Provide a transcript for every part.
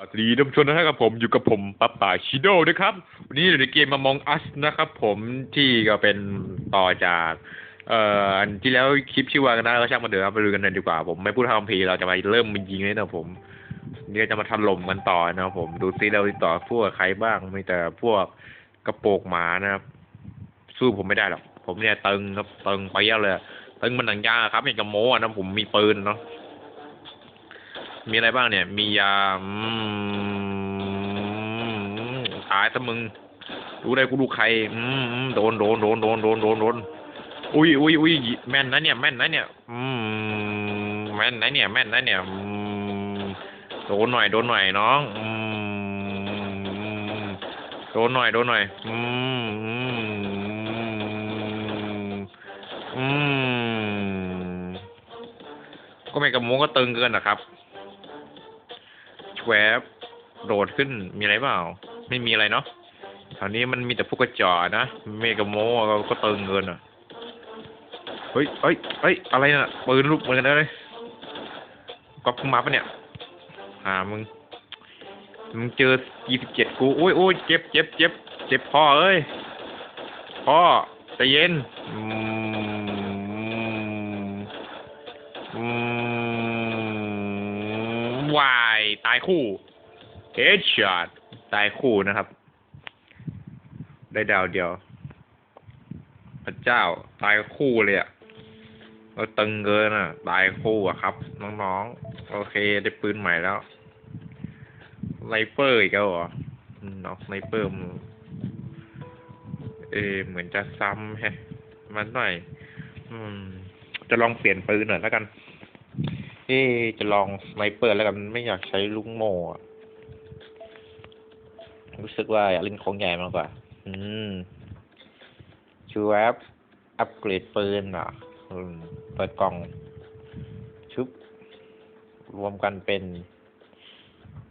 สวัสดีท่านผู้ชมนะครับผมอยู่กับผมปั๊บป่าชิโดนะครับ วันนี้อยู่ในเกมมามองอัสนะครับผมที่ก็เป็นต่อจาก เอ่ออันที่แล้วคลิปชื่อว่ากันนะก็ช่างมาเถอะครับไปดูกันเลยดีกว่าผมไม่พูดทำพีเราจะมาเริ่มมันยิงเลยนะผมเนี่ยจะมาถล่มกันต่อนะครับผมดูซิเราติดต่อพวกใครบ้างมีแต่พวกกระโปงหมานะครับ สู้ผมไม่ได้หรอกผมเนี่ยตึงครับตึงไปเยอะเลยตึงมันหนังยาครับอย่างกับโมนะผมมีปืนเนาะ มีอะไรบ้างเนี่ย มียาอืมตายซะมึงดูได้กูดูใครอืมโดนโดนโดนโดนโดนโดนโดนอุ้ยอุ้ยอุ้ยแม่นนะเนี่ย แม่นนะเนี่ยอืมแม่นนะเนี่ย แม่นนะเนี่ยอืมโดนหน่อย โดนหน่อยน้องอืมโดนหน่อย โดนหน่อย อืมอืมอืมก็ไม่กระโมงก็ตึงเกินนะครับ แวบโดดขึ้นมีอะไรเปล่า ไม่มีอะไรเนาะแถวนี้มันมีแต่พวกกระจอนะเมกะโมเราก็เติงเงินอะเฮ้ยเฮ้ยเฮ้ยอะไรน่ะปืนลูกเหมือนกันเลยก๊อปมึงมาปะเนี่ยหามึงมึงเจอยี่สิบเจ็ดกูโอ้ยโอ้ยเจ็บเจ็บเจ็บเจ็บพ่อเอ้ยพ่อใจเย็น ตายคู่เฮดช็อตตายคู่นะครับ ได้ดาวเดียว พระเจ้าตายคู่เลยอะเราตึงเกินอะตายคู่อะครับ น้องๆ โอเคได้ปืนใหม่แล้วไนเปอร์อีกแล้วเหรออืมเอาไนเปอร์มเออเหมือนจะซ้ำแฮะมันหน่อย อืม จะลองเปลี่ยนปืนหน่อยแล้วกัน เอ๊จะลองสไนเปอร์แล้วกันไม่อยากใช้ลูกโม่รู้สึกว่าอยากเล่นของใหญ่มากกว่า อืมชูแอปอัปเกรดปืนอะเปิดกล่อง ชุบ รวมกันเป็น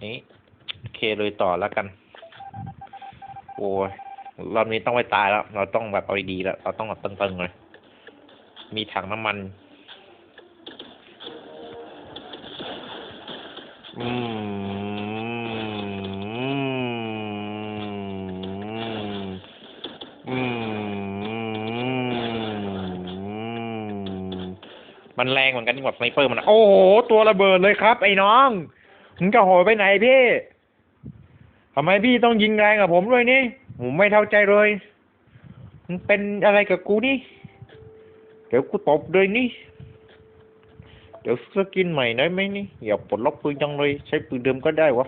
นี้เคเลยต่อแล้วกัน โอ้ยรอบนี้ต้องไปตายแล้ว เราต้องแบบเอาดีแล้ว เราต้องแบบตึงๆเลย มีถังน้ำมัน อืมอืมมันแรงเหมือนกันที่แบบสไนเปอร์มันอะโอ้โห ตัวระเบิดเลยครับ ไอ้น้องมึงจะโหยไปไหนพี่ทำไมพี่ต้องยิงแรงกับผมด้วยนี่ผมไม่เข้าใจเลยมึงเป็นอะไรกับกูนี่ เดี๋ยวกูตบเลยนี่ ดี๋ยวซื้อสกินใหม่ได้ไหมนี่อย่าปลดล็อกปืนจังเลยใช้ปืนเดิมก็ได้วะ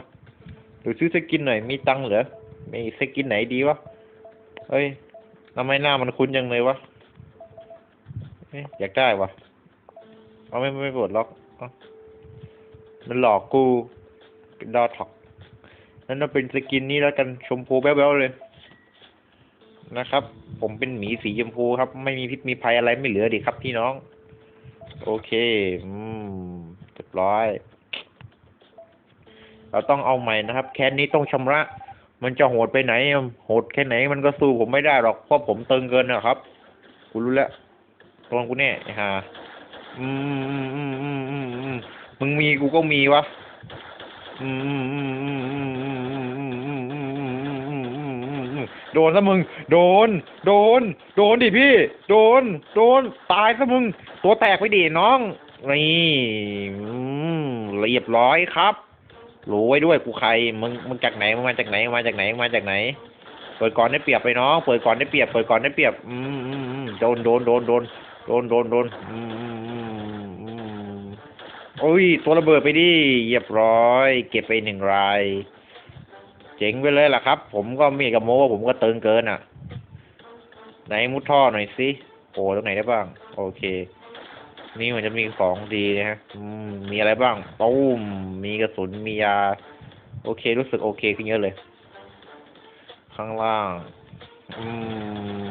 เดี๋ยวซื้อสกินหน่อยมีตังค์เหรอมีสกินไหนดีวะเฮ้ยทำไมหน้ามันคุ้นจังเลยวะอยากได้วะเอาไม่ไม่ปลดล็อกอมันหลอกกูเป็นดอท็อกนั่นน่ะเป็นสกินนี้แล้วกันชมพูแบ๊วๆเลยนะครับ ผมเป็นหมีสีชมพูครับ ไม่มีพิษมีภัยอะไรไม่เหลือดิครับพี่น้อง โอเค อืมเรียบร้อย เราต้องเอาใหม่นะครับ แคนนี้ต้องชำระ มันจะโหดไปไหน โหดแค่ไหนมันก็สู้ผมไม่ได้หรอก เพราะผมตึงเกินนะครับ กูรู้แล้วตรงกูแน่ไอ้ห่าอืมอืมอืมอืมอืมอืมมึงมีกูก็มีวะ อืมอืมอืม โดนซะมึง โดน โดน โดนดิพี่ โดน โดน ตายซะมึง ตัวแตกไปดิน้อง นี่อืมเรียบร้อยครับ รู้ไว้ด้วยกูใคร มึง มึงจากไหน มึงมาจากไหน มาจากไหน มาจากไหน เปิดก่อนได้เปรียบไปน้อง เปิดก่อนได้เปรียบ เปิดก่อนได้เปรียบ อืมอืมอืมโดน โดน โดน โดน โดน โดน โดนอืมอืมอืมอืมโอ้ย ตัวระเบิดไปดิ เรียบร้อย เก็บไปหนึ่งราย เจ๋งไปเลยล่ะครับ ผมก็มีกับโมว่าผมก็เติงเกินอะ ไหนมุดท่อหน่อยสิโอ้ตรงไหนได้บ้าง โอเค นี่มันจะมีของดีนะฮะมีอะไรบ้างตุ้มมีกระสุนมียา โอเค รู้สึกโอเคขึ้นเยอะเลย ข้างล่าง อื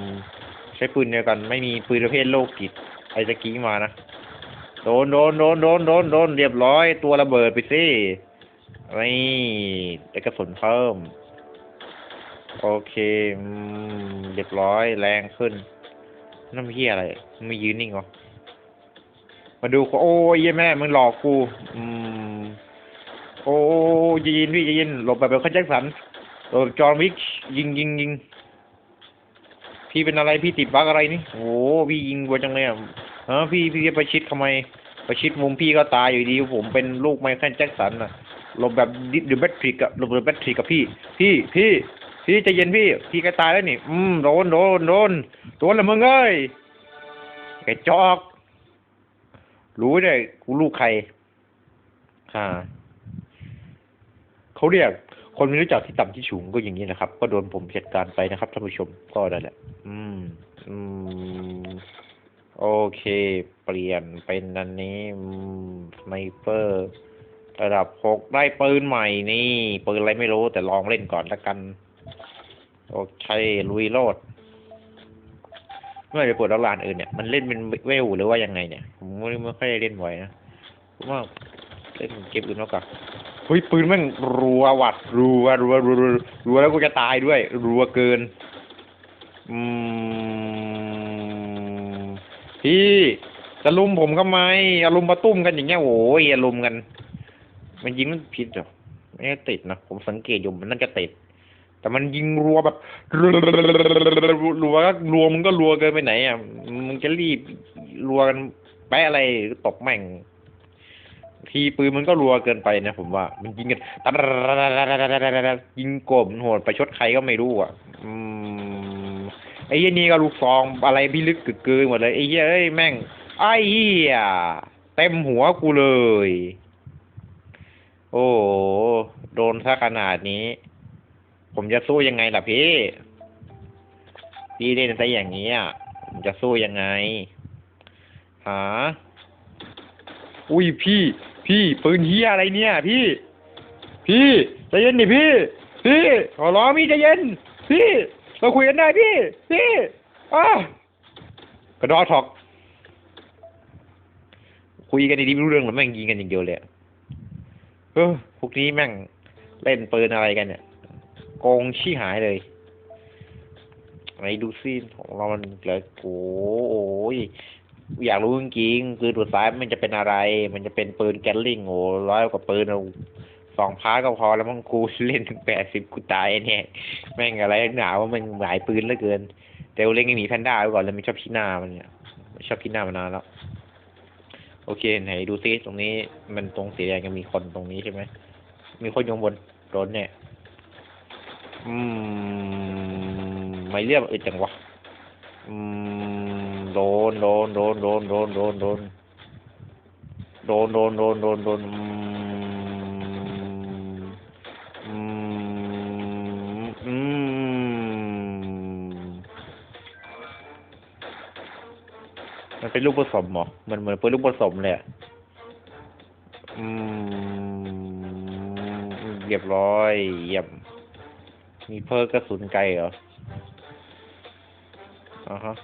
ม ใช้ปืนเดียวกัน ไม่มีปืนประเภทโลกิตไอ้ตะกี้มานะโดนโดนโดนโดนโดนโดนเรียบร้อยตัวระเบิดไปสิ นี่ได้กระสุนเพิ่ม โอเคเรียบร้อยแรงขึ้นนั่นเฮียอะไรไมันยืนนิ่งเหรอมาดูโอ้ยยแม่มึงหลอกกู อืม โอโอ้ยยินพี่ยินหลบแบบแบบคันแจ็คสันหลบจอห์นวิกยิงยิงยิงพี่เป็นอะไรพี่ติดบั๊กอะไรนี่โอ้พี่ยิงกวจังเลยอะฮะพี่พี่จะประชิดทำไมประชิดมุมพี่ก็ตายอยู่ดี ผมเป็นลูกไมเคิลแจ็คสันอะ หลบแบบดิเดอะแบทริกอะหลบแบบแบทริกกับพี่ พี่พี่พี่ใจเย็นพี่ พี่ใกล้ตายแล้วนี่ อืมโดนโดนโดนโดนละมึงเอ้ยไอ้จอก รู้เลยกูลูกใครอ่าเขาเรียก คนไม่รู้จักที่ต่ำที่สูงก็อย่างนี้นะครับ ก็โดนผมจัดการไปนะครับท่านผู้ชมก็ได้แหละ อืม อืม โอเค เปลี่ยนเป็นอันนี้สไนเปอร์ ระดับหกได้ปืนใหม่นี่ ปืนอะไรไม่รู้แต่ลองเล่นก่อนละกัน โอเค ลุยโลดเมื่อไปเปิดร้านอื่นเนี่ยมันเล่นเป็นเวลหรือว่ายังไงเนี่ย ผมไม่ไม่ค่อยได้เล่นบ่อยนะผมว่าเล่นเกมอื่นมากกว่าเฮ้ยปืนแม่งรัววัดรัวรัวรัวรัวรัวแล้วกูจะตายด้วย รัวเกิน อืมพี่จะลุมผมทำไมอารมณ์มาตุ้มกันอย่างเงี้ยโอ้ยอารมณ์กัน มันยิงมันผิดเหรอไม่ได้ติดนะผมสังเกตอยู่มันน่าจะติด แต่มันยิงรัวแบบรัวก็รัวมึงก็รัวเกินไปไหนอะมึงจะรีบรัวกันแปะอะไรตกแม่ง ทีปืนมันก็รัวเกินไปนะผมว่า มันยิงกันยิงกบโหดไปชดใครก็ไม่รู้อะไอ้เหี้ยนี่ก็ลูกซองอะไรพี่ลึกกึกเกินหมดเลยไอ้เหี้ยเอ้ยแม่งไอ้เหี้ยเต็มหัวกูเลย โอ้โหโดนซะขนาดนี้ ผมจะสู้ยังไงล่ะพี่ พี่เล่นซะอย่างนี้อะผมจะสู้ยังไงหาอุ้ยพี่ พี่ปืนเฮียอะไรเนี่ย พี่ พี่ใจเย็นดิพี่ พี่ขอร้องพี่ใจเย็น พี่เราคุยกันได้พี่ พี่อ้ากระดอถอก คุยกันดีๆไม่รู้เรื่องหรอแม่งยิงกันอย่างเดียวเลยอะ เออพวกนี้แม่งเล่นปืนอะไรกันเนี่ยโกงชี้หายเลยไหนดูซิของเรามันเหลือโอ้โอยอยากรู้จริงๆปืนตัวซ้ายมันจะเป็นอะไร มันจะเป็นปืนแกลลิงโอ้ร้อยกว่าปืนเอาสองพาร์ก็พอแล้วมังกูเล่นถึงแปดสิบกูตายเนี่ยแม่งอะไรหนาวว่ามันหลายปืนเหลือเกิน แต่เล่นไอ้หมีแพนด้าไว้ก่อนแล้วมันชอบพี่หน้ามันเนี่ยชอบพี่หน้ามานานแล้ว โอเค ไหนดูซิตรงนี้ มันตรงสีแดงยังมีคนตรงนี้ใช่ไหม มีคนอยข้างบนรถเนี่ย อืม ไม่เรียบอึดจังวะ อืม โดน โดน โดน โดน โดน โดน โดน โดน โดน โดน โดนโดน มันเป็นลูกผสมเหรอมันเหมือนเป็นลูกผสมเลยอืมเรียบร้อยเยี่ยมมีเพิ่มกระสุนไกลเหรออ่าฮะ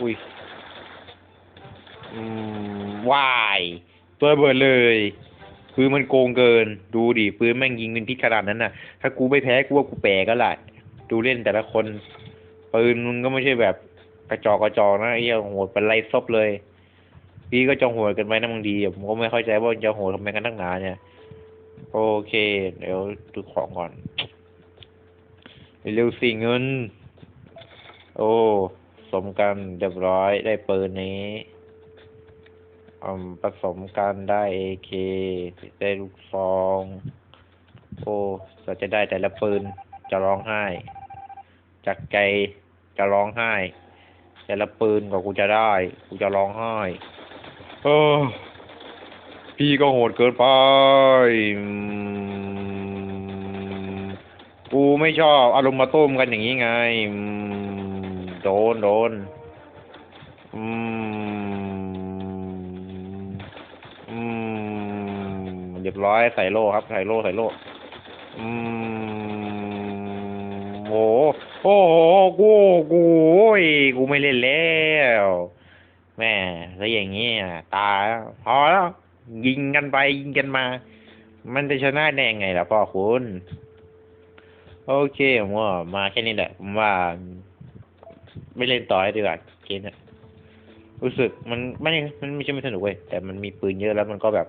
อุ้ยอืมวายตัวเบิดเลยปืนมันโกงเกิน ดูดิปืนแม่งยิงเป็นพิษขนาดนั้นน่ะ ถ้ากูไม่แพ้กูว่ากูแปลก็แหละดูเล่นแต่ละคนปืนมึงก็ไม่ใช่แบบ กระจอกกระจอกนะไอ้เหี้ยโหดเป็นไรซบเลย พี่ก็จองโหดกันไปนะบางทีผมก็ไม่เข้าใจว่าจะโหดทำไมกันตั้งนานเนี่ย โอเค เดี๋ยวดูของก่อนเร็วสิเงิน โอ้สมกันเรียบร้อยได้ปืนนี้อืมผสมกันได้เอเคได้ลูกซอง โอ้เราจะได้แต่ละปืนจะร้องไห้ จากใจจะร้องไห้ แต่ละปืนกว่ากูจะได้ กูจะร้องไห้เออพี่ก็โหดเกินไป กูไม่ชอบอารมณ์มาต้มกันอย่างนี้ไง โดนโดนอืมอืมเรียบร้อยใส่โล่ครับ ใส่โล่ใส่โล่อืมโห โอ้โหกูกูโอ้ยกูไม่เล่นแล้วแม่แล้วอย่างนี้อะตายพอแล้ว ยิงกันไปยิงกันมา มันจะชนะได้ยังไงล่ะพ่อคุณ โอเคผมว่ามาแค่นี้แหละผมว่า ไม่เล่นต่อดีกว่าเกมเนี่ยรู้สึกมันไม่มันไม่ใช่ไม่สนุกเว้ยแต่มันมีปืนเยอะแล้วมันก็แบบ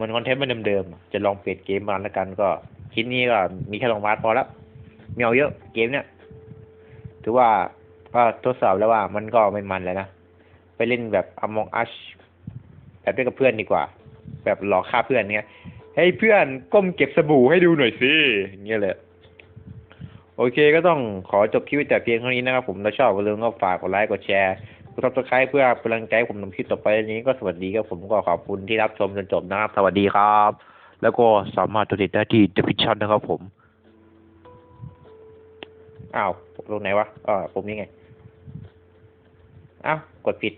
มันคอนเทนต์มันเดิมๆจะลองเปลี่ยนเกมมาแล้วกันก็คลิปนี้ก็มีแค่ลองวาดพอแล้วไม่เอาเยอะเกมเนี้ย ถือว่าก็ทดสอบแล้วว่ามันก็ไม่มันแล้วนะ ไปเล่นแบบ Among Us แบบเล่นกับเพื่อนดีกว่า แบบหลอกฆ่าเพื่อนเนี้ยเฮ้ยเพื่อนก้มเก็บสบู่ให้ดูหน่อยสิเงี้ยเลยโอเคก็ต้องขอจบคลิปแต่เพียงเท่านี้นะครับผมถ้าชอบก็ลืมก็ฝากกดไลค์กดแชร์กดซับสไครต์เพื่อเป็นกำลังใจผมทำคลิปต่อไปนี้ก็สวัสดีครับผมก็ขอบคุณที่รับชมจนจบนะครับ สวัสดีครับ แล้วก็สามารถติดได้ที่ d e p i c h o n นะครับผมอ้าว ตรงไหนวะอ่าผมนี่ไงอ้าวกดผิด